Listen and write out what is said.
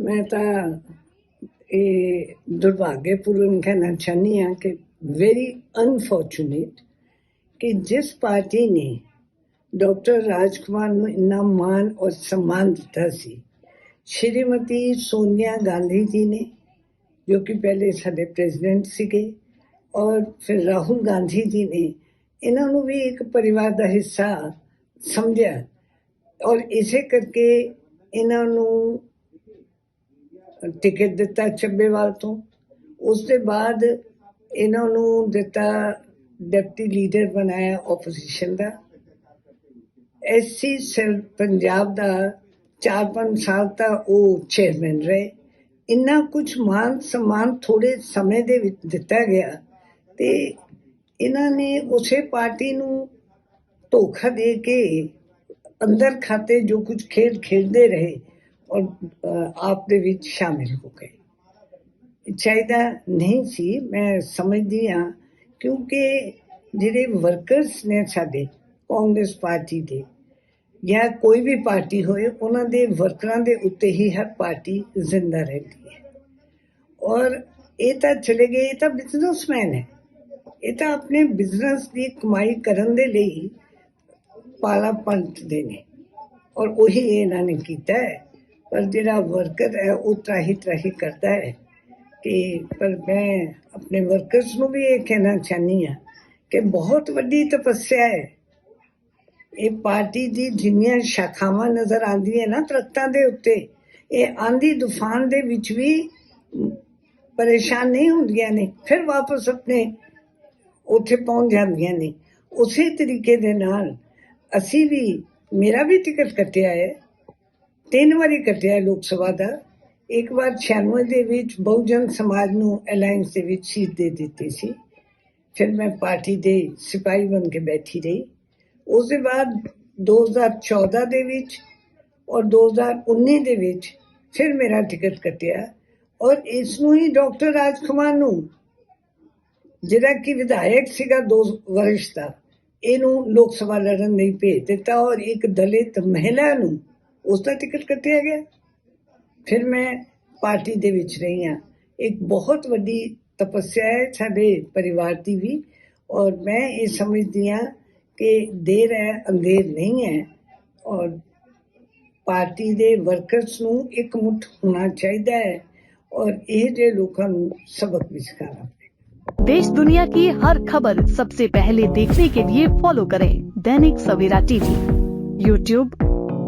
ਮੈਂ ਤਾਂ ਇਹ ਦੁਰਭਾਗਿਆਪੂਰਨ ਕਹਿਣਾ ਚਾਹੁੰਦੀ ਹਾਂ ਕਿ ਵੈਰੀ ਅਨਫੋਰਚੂਨੇਟ ਕਿ ਜਿਸ ਪਾਰਟੀ ਨੇ ਡਾਕਟਰ ਰਾਜਕੁਮਾਰ ਨੂੰ ਇੰਨਾ ਮਾਣ ਔਰ ਸਨਮਾਨ ਦਿੱਤਾ ਸੀ, ਸ਼੍ਰੀਮਤੀ ਸੋਨੀਆ ਗਾਂਧੀ ਜੀ ਨੇ, ਜੋ ਕਿ ਪਹਿਲੇ ਸਾਡੇ ਪ੍ਰੈਜ਼ੀਡੈਂਟ ਸੀਗੇ ਔਰ ਫਿਰ ਰਾਹੁਲ ਗਾਂਧੀ ਜੀ ਨੇ ਇਹਨਾਂ ਨੂੰ ਵੀ ਇੱਕ ਪਰਿਵਾਰ ਦਾ ਹਿੱਸਾ ਸਮਝਿਆ ਔਰ ਇਸੇ ਕਰਕੇ ਇਹਨਾਂ ਨੂੰ ਟਿਕਟ ਦਿੱਤਾ ਚੱਬੇਵਾਲ ਤੋਂ। ਉਸ ਦੇ ਬਾਅਦ ਇਹਨਾਂ ਨੂੰ ਦਿੱਤਾ ਡਿਪਟੀ ਲੀਡਰ ਬਣਾਇਆ ਆਪੋਜੀਸ਼ਨ ਦਾ। ਐਸਸੀ ਸੈਲ ਪੰਜਾਬ ਦਾ 4-5 ਸਾਲ ਤੱਕ ਉਹ ਚੇਅਰਮੈਨ ਰਹੇ। ਇੰਨਾ ਕੁਝ ਮਾਨ ਸਨਮਾਨ ਥੋੜੇ ਸਮੇਂ ਦੇ ਵਿੱਚ ਦਿੱਤਾ ਗਿਆ ਤੇ ਇਹਨਾਂ ਨੇ ਉਸੇ ਪਾਰਟੀ ਨੂੰ ਧੋਖਾ ਦੇ ਕੇ ਅੰਦਰ ਖਾਤੇ ਜੋ ਕੁਝ ਖੇਡ ਖੇਡਦੇ ਰਹੇ। ਔਰ ਆਪ ਦੇ ਵਿੱਚ ਸ਼ਾਮਿਲ ਹੋ ਗਏ। ਚਾਹੀਦਾ ਨਹੀਂ ਸੀ, ਮੈਂ ਸਮਝਦੀ ਹਾਂ, ਕਿਉਂਕਿ ਜਿਹੜੇ ਵਰਕਰਸ ਨੇ ਸਾਡੇ, ਕਾਂਗਰਸ ਪਾਰਟੀ ਦੇ, ਜਾਂ ਕੋਈ ਵੀ ਪਾਰਟੀ ਹੋਏ, ਉਹਨਾਂ ਦੇ ਵਰਕਰਾਂ ਦੇ ਉੱਤੇ ਹੀ ਹਰ ਪਾਰਟੀ ਜ਼ਿੰਦਾ ਰਹਿੰਦੀ ਹੈ। ਔਰ ਇਹ ਤਾਂ ਚਲੇ ਗਏ, ਇਹ ਤਾਂ ਬਿਜ਼ਨਸਮੈਨ ਹੈ। ਇਹ ਤਾਂ ਆਪਣੇ ਬਿਜ਼ਨਸ ਦੀ ਕਮਾਈ ਕਰਨ ਦੇ ਲਈ ਪਾਲਾ ਪੰਟਦੇ ਨੇ। ਔਰ ਉਹੀ ਇਹਨਾਂ ਨੇ ਕੀਤਾ ਹੈ। ਪਰ ਜਿਹੜਾ ਵਰਕਰ ਹੈ, ਉਹ ਤਰਾਹੀ ਤਰਾਹੀ ਕਰਦਾ ਹੈ ਕਿ ਪਰ ਮੈਂ ਆਪਣੇ ਵਰਕਰਸ ਨੂੰ ਵੀ ਇਹ ਕਹਿਣਾ ਚਾਹਨੀ ਹਾਂ ਕਿ ਬਹੁਤ ਵੱਡੀ ਤਪੱਸਿਆ ਹੈ। ਇਹ ਪਾਰਟੀ ਦੀ ਜਿੰਨੀਆਂ ਸ਼ਾਖਾਵਾਂ ਨਜ਼ਰ ਆਉਂਦੀਆਂ ਨਾ ਦਰਖਤਾਂ ਦੇ ਉੱਤੇ, ਇਹ ਆਂਦੀ ਤੂਫਾਨ ਦੇ ਵਿੱਚ ਵੀ ਪਰੇਸ਼ਾਨ ਨਹੀਂ ਹੁੰਦੀਆਂ ਨੇ, ਫਿਰ ਵਾਪਸ ਆਪਣੇ ਉੱਥੇ ਪਹੁੰਚ ਜਾਂਦੀਆਂ ਨੇ। ਉਸੇ ਤਰੀਕੇ ਦੇ ਨਾਲ ਅਸੀਂ ਵੀ, ਮੇਰਾ ਵੀ ਟਿਕਟ ਕੱਟਿਆ ਹੈ। ਤਿੰਨ ਵਾਰੀ ਕੱਟਿਆ ਹੈ ਲੋਕ ਸਭਾ ਦਾ। ਇੱਕ ਵਾਰ 96 ਦੇ ਵਿੱਚ ਬਹੁਜਨ ਸਮਾਜ ਨੂੰ ਅਲਾਈਅੰਸ ਦੇ ਵਿੱਚ ਸੀਟ ਦੇ ਦਿੱਤੀ ਸੀ। ਫਿਰ ਮੈਂ ਪਾਰਟੀ ਦੇ ਸਿਪਾਹੀ ਬਣ ਕੇ ਬੈਠੀ ਰਹੀ। ਉਸ ਦੇ ਬਾਅਦ 2014 ਦੇ ਵਿੱਚ ਔਰ 2019 ਦੇ ਵਿੱਚ ਫਿਰ ਮੇਰਾ ਟਿਕਟ ਕੱਟਿਆ ਔਰ ਇਸ ਨੂੰ ਹੀ ਡਾਕਟਰ ਰਾਜ ਕੁਮਾਰ ਨੂੰ, ਜਿਹੜਾ ਕਿ ਵਿਧਾਇਕ ਸੀਗਾ ਦੋ ਵਰਸ਼ ਦਾ, ਇਹਨੂੰ ਲੋਕ ਸਭਾ ਲੜਨ ਨਹੀਂ ਭੇਜ ਦਿੱਤਾ ਔਰ ਇੱਕ ਦਲਿਤ ਮਹਿਲਾ ਨੂੰ ਉਸ ਦਾ ਟਿਕਟ ਕੱਟਿਆ ਗਿਆ ਫਿਰ ਮੈਂ ਪਾਰਟੀ ਦੇ ਵਿੱਚ ਰਹੀ ਹਾਂ ਇੱਕ ਬਹੁਤ ਵੱਡੀ ਤਪੱਸਿਆ ਹੈ ਸਾਡੇ ਪਰਿਵਾਰ ਦੀ ਵੀ ਔਰ ਮੈਂ ਇਹ ਸਮਝਦੀ ਹਾਂ ਕਿ ਦੇਰ ਹੈ ਅੰਧੇਰ ਨਹੀਂ ਹੈ ਔਰ ਪਾਰਟੀ ਦੇ ਵਰਕਰਸ ਨੂੰ ਇੱਕ ਮੁੱਠ ਹੋਣਾ ਚਾਹੀਦਾ ਹੈ ਔਰ ਇਹ ਜੇ ਲੋਕਾਂ ਨੂੰ ਸਬਕ ਵੀ ਸਿਖਾਉਣਾ देश दुनिया की हर खबर सबसे पहले देखने के लिए फॉलो करें दैनिक सवेरा टीवी यूट्यूब